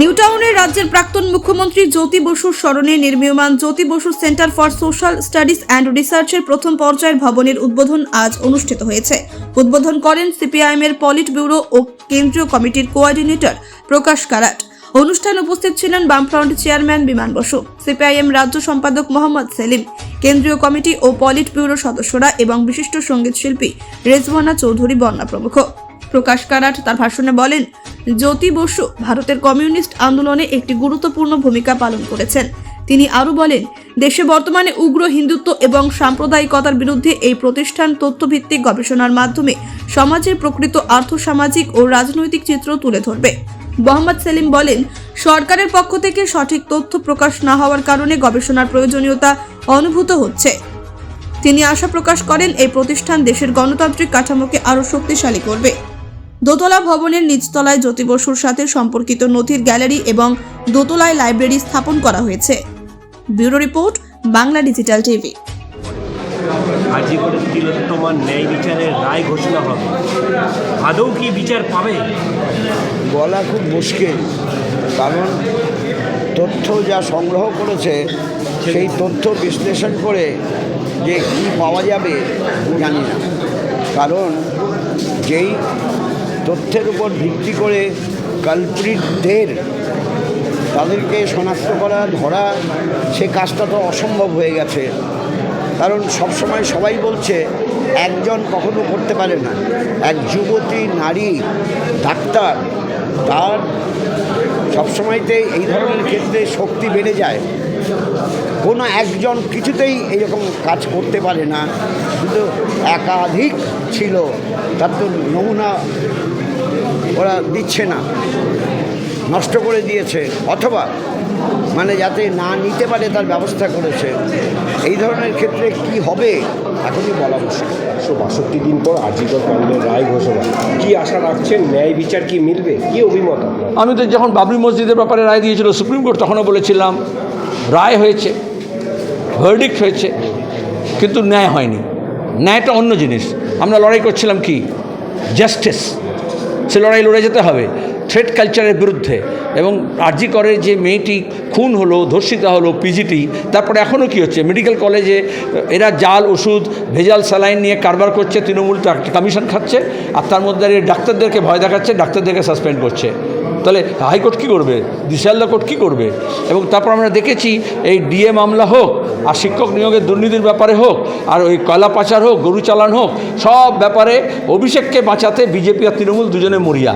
নিউটাউনের রাজ্যের প্রাক্তন মুখ্যমন্ত্রী জ্যোতি বসুর স্মরণে নির্মীয়মান Jyoti Basu centre for social studies and রিসার্চের প্রথম পর্যায়ের ভবনের উদ্বোধন আজ অনুষ্ঠিত হয়েছে। উদ্বোধন করেন সিপিআইএম এর পলিট ব্যুরো ও কেন্দ্রীয় কমিটির কোঅর্ডিনেটর প্রকাশ কারাট। অনুষ্ঠানে উপস্থিত ছিলেন বামফ্রন্ট চেয়ারম্যান বিমান বসু, সিপিআইএম রাজ্য সম্পাদক মোহাম্মদ সেলিম, কেন্দ্রীয় কমিটি ও পলিট ব্যুরো সদস্যরা এবং বিশিষ্ট সংগীত শিল্পী রেজওয়ানা চৌধুরী বন্যা প্রমুখ। প্রকাশ কারাট তার ভাষণে বলেন, জ্যোতি বসু ভারতের কমিউনিস্ট আন্দোলনে একটি গুরুত্বপূর্ণ ভূমিকা পালন করেছেন। তিনি আরও বলেন, দেশে বর্তমানে উগ্র হিন্দুত্ব এবং সাম্প্রদায়িকতার বিরুদ্ধে এই প্রতিষ্ঠান তথ্যভিত্তিক গবেষণার মাধ্যমে সমাজের প্রকৃত আর্থসামাজিক ও রাজনৈতিক চিত্র তুলে ধরবে। মোহাম্মদ সেলিম বলেন, সরকারের পক্ষ থেকে সঠিক তথ্য প্রকাশ না হওয়ার কারণে গবেষণার প্রয়োজনীয়তা অনুভূত হচ্ছে। তিনি আশা প্রকাশ করেন, এই প্রতিষ্ঠান দেশের গণতান্ত্রিক কাঠামোকে আরও শক্তিশালী করবে। দোতলা ভবনের নিচতলায় জ্যোতি বসুর সাথে সম্পর্কিত নথির গ্যালারি এবং দোতলায় লাইব্রেরি স্থাপন করা হয়েছে। Bureau report Bangla digital TV. আজীবনের তিলোত্তমার ন্যায় বিচারের রায় ঘোষণা হবে। আদৌ কি বিচার পাবে? বলা খুব মুশকিল কারণ তথ্য যা সংগ্রহ করেছে সেই তথ্য বিশ্লেষণ করে যে কী পাওয়া যাবে জানি না। কারণ যেই তথ্যের উপর ভিত্তি করে কালপ্রিটদের তাদেরকে শনাক্ত করা, ধরা, সে কাজটা তো অসম্ভব হয়ে গেছে। কারণ সবসময় সবাই বলছে, একজন কখনো করতে পারে না। এক যুবতী, নারী, ডাক্তার, তার সবসময়তেই এই ধরনের ক্ষেত্রে শক্তি বেড়ে যায়। কোনো একজন কিছুতেই এরকম কাজ করতে পারে না। কিন্তু একাধিক ছিল, তার তো নমুনা ওরা দিচ্ছে না। নষ্ট করে দিয়েছে। অথবা মানে যাতে না নিতে পারে তার ব্যবস্থা করেছে। এই ধরনের ক্ষেত্রে কি হবে এখনই বলা মুশকিল। একশো বাষট্টি দিন পর আজীবন কাণ্ডের রায় ঘোষণা। কি আশা রাখছেন? ন্যায় বিচার কি মিলবে? কি অভিমত আমি তো যখন বাবরি মসজিদের ব্যাপারে রায় দিয়েছিল সুপ্রিম কোর্ট তখনও বলেছিলাম রায় হয়েছে ভার্ডিক্ট হয়েছে কিন্তু ন্যায় হয়নি। ন্যায়টা অন্য জিনিস। আমরা লড়াই করছিলাম কি? জাস্টিস সে লড়াই লড়ে যেতে হবে। থ্রেড কালচারের বিরুদ্ধে। এবং আর্জি করে যে মেয়েটি খুন হলো, ধর্ষিতা হলো পিজিটি তারপরে এখনও কি হচ্ছে? মেডিকেল কলেজে এরা জাল, ওষুধ, ভেজাল, স্যালাইন নিয়ে কারবার করছে, তৃণমূল কমিশন খাচ্ছে, আর তার মধ্যে ডাক্তারদেরকে ভয় দেখাচ্ছে, ডাক্তারদেরকে সাসপেন্ড করছে। তাহলে হাইকোর্ট কী করবে? দিশাল্লা কোর্ট কী করবে? এবং তারপর আমরা দেখেছি এই ডিএ মামলা হোক, আর শিক্ষক নিয়োগের দুর্নীতির ব্যাপারে হোক, আর ওই কয়লা পাচার হোক, গরু চালান হোক, সব ব্যাপারে অভিষেককে বাঁচাতে বিজেপি আর তৃণমূল দুজনে মরিয়া।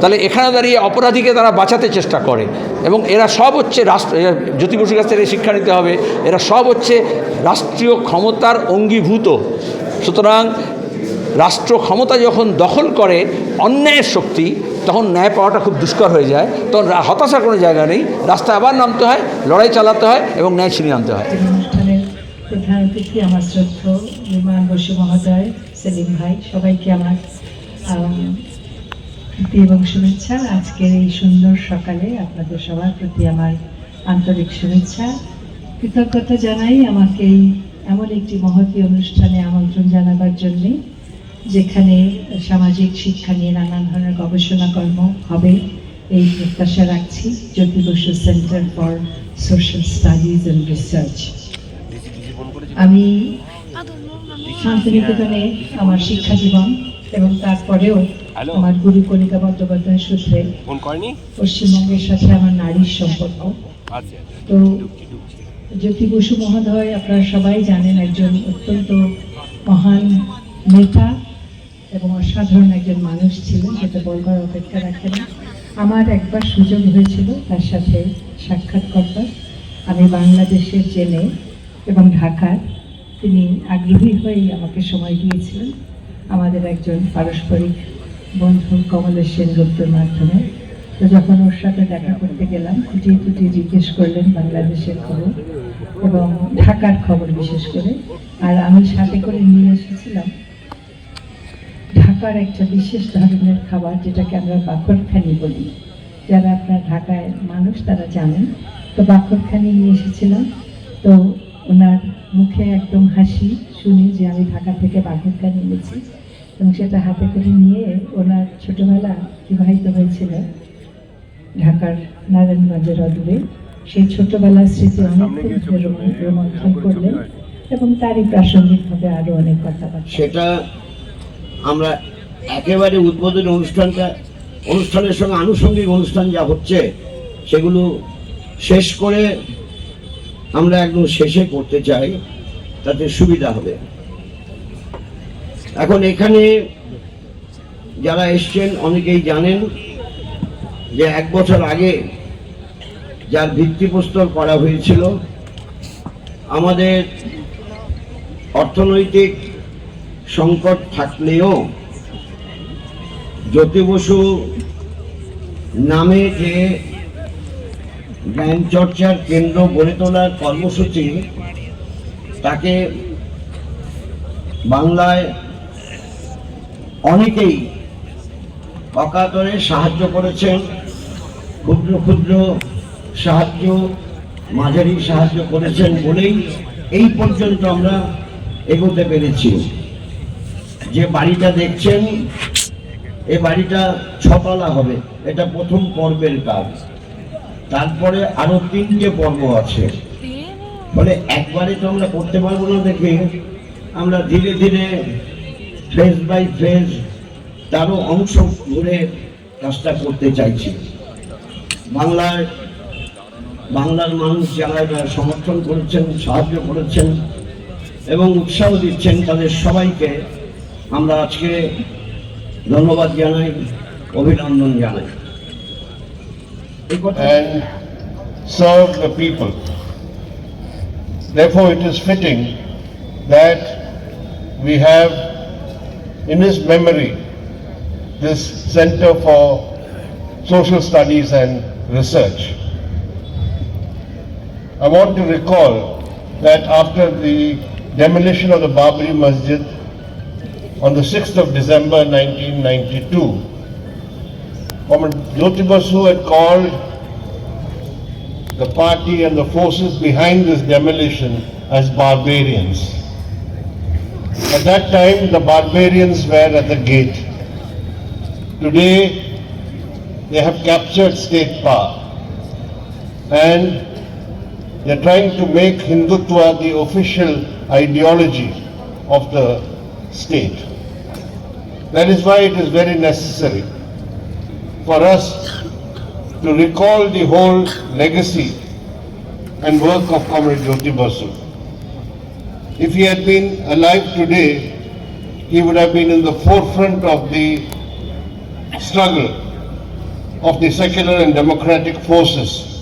তাহলে এখানে দাঁড়িয়ে অপরাধীকে তারা বাঁচাতে চেষ্টা করে। এবং এরা সব হচ্ছে রাষ্ট্র জ্যোতি বসুর কাছ থেকে শিক্ষা নিতে হবে। এরা সব হচ্ছে রাষ্ট্রীয় ক্ষমতার অঙ্গীভূত। সুতরাং রাষ্ট্র ক্ষমতা যখন দখল করে অন্যায়ের শক্তি তখন ন্যায় পাওয়াটা খুব দুষ্কর হয়ে যায়। তখন হতাশার কোনো জায়গা নেই। রাস্তায় আবার নামতে হয় লড়াই চালাতে হয় এবং ন্যায় ছিনিয়ে আনতে হয়। প্রধান আমার সেলিম সবাইকে আমার আম, প্রীতি এবং শুভেচ্ছা। আজকের এই সুন্দর সকালে আপনাদের সবার প্রতি আমার আন্তরিক শুভেচ্ছা। কৃতজ্ঞতা জানাই আমাকে এমন একটি মহতী অনুষ্ঠানে আমন্ত্রণ জানাবার জন্যে। যেখানে সামাজিক শিক্ষা নিয়ে নানান ধরনের গবেষণা কর্ম হবে এই প্রত্যাশা রাখছি। Jyoti Basu centre for social studies and research আমি শান্তিনিকেতনে আমার শিক্ষা জীবন এবং তারপরেও আমার গুরু কণিকা বন্দ্যোপাধ্যায় সূত্রে পশ্চিমবঙ্গের সাথে আমার নারীর সম্পর্ক। আচ্ছা। তো জ্যোতি বসু মহোদয় আপনারা সবাই জানেন একজন অত্যন্ত মহান নেতা। এবং অসাধারণ একজন মানুষ ছিলেন সেটা বলবার অপেক্ষা রাখে না। আমার একবার সুযোগ হয়েছিল তার সাথে সাক্ষাৎ করবার। আমি বাংলাদেশের জেনে এবং ঢাকার। তিনি আগ্রহী হয়েই আমাকে সময় দিয়েছিলেন। আমাদের একজন পারস্পরিক বন্ধু কমলেশ সেনগুপ্তর মাধ্যমে। তো যখন ওর সাথে দেখা করতে গেলাম, খুঁটিয়ে খুঁটিয়ে জিজ্ঞেস করলেন বাংলাদেশের খবর এবং ঢাকার খবর বিশেষ করে। আর আমি সাথে করে নিয়ে এসেছিলাম ঢাকার একটা বিশেষ ধরনের খাবার যেটাকে আমরা বাকরখানি বলি। যারা আপনার ঢাকায় মানুষ তারা জানেন। তো বাকরখানি নিয়ে এসেছিলাম। তো ওনার মুখে একদম হাসি শুনি যে আমি ঢাকা থেকে বাকরখানি এনেছি এবং সেটা হাতে করে নিয়ে ওনার ছোটবেলা বিবাহিত হয়েছিল ঢাকার নারায়ণগঞ্জের অদূরে। সেই ছোটবেলার স্মৃতি অনেকক্ষণ রোমন- রোমন্থন করলেন এবং তারই প্রাসঙ্গিকভাবে আরও অনেক কথাবার্তা। সেটা আমরা একেবারে উদ্বোধনী অনুষ্ঠানটা, অনুষ্ঠানের সঙ্গে আনুষঙ্গিক অনুষ্ঠান যা হচ্ছে, সেগুলো শেষ করে আমরা একদম শেষে করতে চাই, তাতে সুবিধা হবে। এখন এখানে যারা এসছেন, অনেকেই জানেন যে এক বছর আগে যার ভিত্তিপ্রস্তর করা হয়েছিল, আমাদের অর্থনৈতিক সংকট থাকলেও জ্যোতি বসু নামে যে জ্ঞান চর্চার কেন্দ্র গড়ে তোলার কর্মসূচি, তাকে বাংলায় অনেকেই অকাতরে সাহায্য করেছেন, ক্ষুদ্র ক্ষুদ্র সাহায্য, মাঝারি সাহায্য করেছেন বলেই এই পর্যন্ত আমরা এগোতে পেরেছি। যে বাড়িটা দেখছেন এ বাড়িটা ছতলা হবে, এটা প্রথম পর্বের কাজ। তারপরে আরও তিনটে পর্ব আছে। ফলে একবারে তো আমরা করতে পারব না দেখে আমরা ধীরে ধীরে ফেজ বাই ফেজ তারও অংশ ধরে কাজটা করতে চাইছি। বাংলার বাংলার মানুষ যারা এটা সমর্থন করেছেন, সাহায্য করেছেন এবং উৎসাহ দিচ্ছেন, তাদের সবাইকে আমরা আজকে ধন্যবাদ জানাই অভিনন্দন জানাই এই কথা and serve the people. Therefore, it is fitting that we have in his memory this Center for Social Studies and Research. I want to recall that after the demolition of the Babri Masjid on the 6th of December 1992, Comrade Jyoti Basu had called the party and the forces behind this demolition as barbarians. At that time, the barbarians were at the gate. Today, they have captured state power. And they're trying to make Hindutva the official ideology of the state. That is why it is very necessary for us to recall the whole legacy and work of Comrade Jyoti Basu. If he had been alive today, he would have been in the forefront of the struggle of the secular and democratic forces